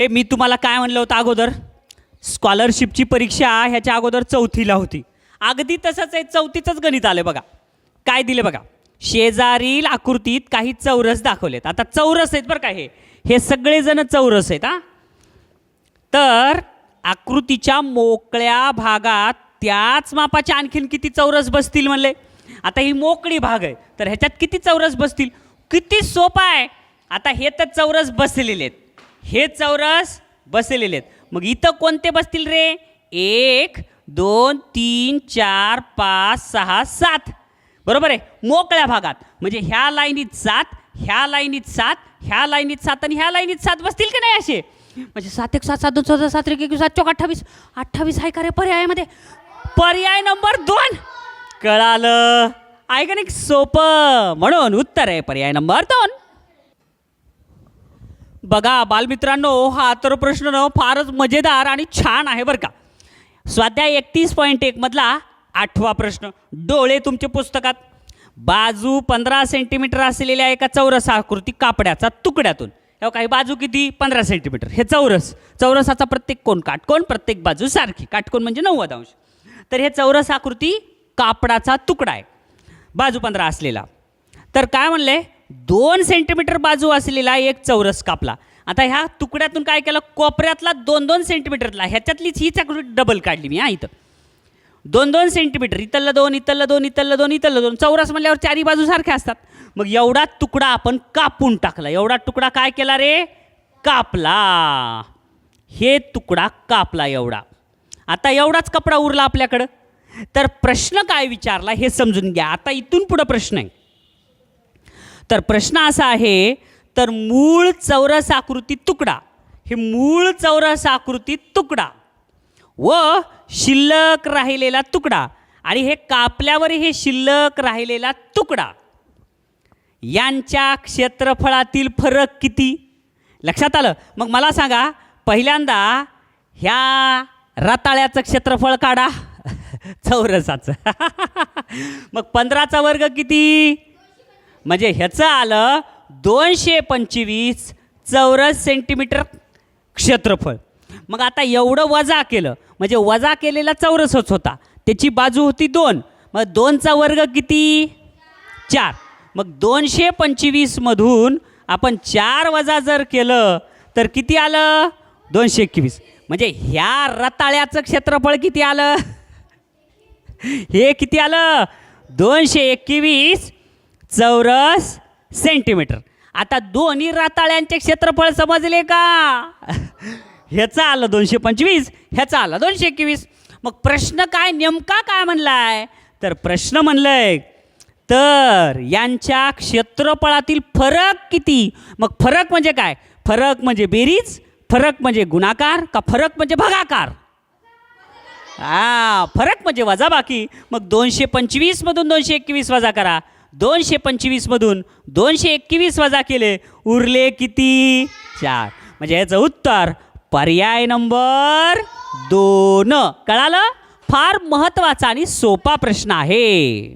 हे मी तुम्हाला काय म्हणलं होतं अगोदर? स्कॉलरशिपची परीक्षा ह्याच्या अगोदर चौथीला होती. अगदी तसंच आहे चौथीचंच गणित आलं बघा. काय दिले बघा? शेजारील आकृतीत काही चौरस दाखवलेत. आता चौरस आहेत बरं का हे. हे सगळेजण चौरस आहेत हां. तर आकृतीच्या मोकळ्या भागात त्याच मापाच्या आणखीन किती चौरस बसतील म्हणले? आता ही मोकळी भाग आहे. तर ह्याच्यात किती चौरस बसतील? किती सोपा आहे. आता हे तर चौरस बसलेले आहेत. हे चौरस बसलेले आहेत. मग इथं कोणते बसतील रे? एक दोन तीन चार पाच सहा सात. बरोबर आहे? मोकळ्या भागात. म्हणजे ह्या लाईनीत सात ह्या लाईनीत सात ह्या लाईनीत सात आणि ह्या लाईनीत सात बसतील की नाही असे? म्हणजे सात एक सात सात दोन चौदा सात एक एक सात चौक अठ्ठावीस. अठ्ठावीस आहे का रे पर्यायामध्ये पर्याय नंबर दोन. कळालं. आहे का नाही सोपं. म्हणून उत्तर आहे पर्याय नंबर दोन. बघा बालमित्रांनो हा तर प्रश्न फारच मजेदार आणि छान आहे बरं का. स्वाध्याय एकतीस पॉईंट एकमधला आठवा प्रश्न. डोळे तुमच्या पुस्तकात. बाजू पंधरा सेंटीमीटर असलेल्या एका चौरस आकृती कापड्याचा तुकड्यातून. हे काही बाजू किती? पंधरा सेंटीमीटर हे चौरस. चौरसाचा प्रत्येक कोण काटकोन प्रत्येक बाजू सारखी. काटकोन म्हणजे नव्वद अंश. तर हे चौरस आकृती कापडाचा तुकडा आहे. बाजू पंधरा असलेला. तर काय म्हणले? दोन सेंटीमीटर बाजू असलेला एक चौरस कापला. आता ह्या तुकड्यातून काय केलं? कोपऱ्यातला दोन दोन सेंटीमीटरला ह्याच्यातलीच हीच आकृती डबल काढली मी हा इथं. दोन दोन सेंटीमीटर इथलं दोन इथलं दोन इथलं दोन इथलं दोन चौरस म्हणल्यावर चारी बाजू सारख्या असतात. मग एवढा तुकडा आपण कापून टाकला. एवढा तुकडा काय केला रे? कापला. हे तुकडा कापला एवढा. आता एवढाच कपडा उरला आपल्याकडं. तर प्रश्न काय विचारला हे समजून घ्या. आता इथून पुढं प्रश्न आहे. तर प्रश्न असा आहे तर मूळ चौरस आकृती तुकडा. हे मूळ चौरस आकृती तुकडा. व शिल्लक राहिलेला तुकडा. आणि हे कापल्यावर हे शिल्लक राहिलेला तुकडा. यांच्या क्षेत्रफळातील फरक किती? लक्षात आलं? मग मला सांगा पहिल्यांदा ह्या रताळ्याचं क्षेत्रफळ काढा. चौरसाचं. मग पंधराचा वर्ग किती? म्हणजे ह्याचं आलं दोनशे पंचवीस चौरस सेंटीमीटर क्षेत्रफळ. मग आता एवढं वजा केलं म्हणजे वजा केलेला चौरसच होता. त्याची बाजू होती दोन. मग दोनचा वर्ग किती? चार. मग दोनशे पंचवीसमधून आपण चार वजा जर केलं तर किती आलं? दोनशे एकवीस. म्हणजे ह्या रताळ्याचं क्षेत्रफळ किती आलं? हे किती आलं? दोनशे एकवीस चौरस सेंटीमीटर. आता दोन्ही राताळ्यांचे क्षेत्रफळ समजले का? ह्याचं आलं दोनशे पंचवीस ह्याचं आलं दोनशे एकवीस. मग प्रश्न काय नेमका काय म्हणलाय? तर प्रश्न म्हणलंय तर यांच्या क्षेत्रफळातील फरक किती? मग फरक म्हणजे काय? फरक म्हणजे बेरीज फरक म्हणजे गुणाकार का फरक म्हणजे भागाकार? हा फरक म्हणजे वजा बाकी मग दोनशे पंचवीसमधून दोनशे एकवीस वजा करा. दोनशे पंचवीसमधून दोनशे एकवीस वजा केले. उरले किती? चार. म्हणजे याचं उत्तर पर्याय नंबर दोन. कळालं? फार महत्त्वाचा आणि सोपा प्रश्न आहे.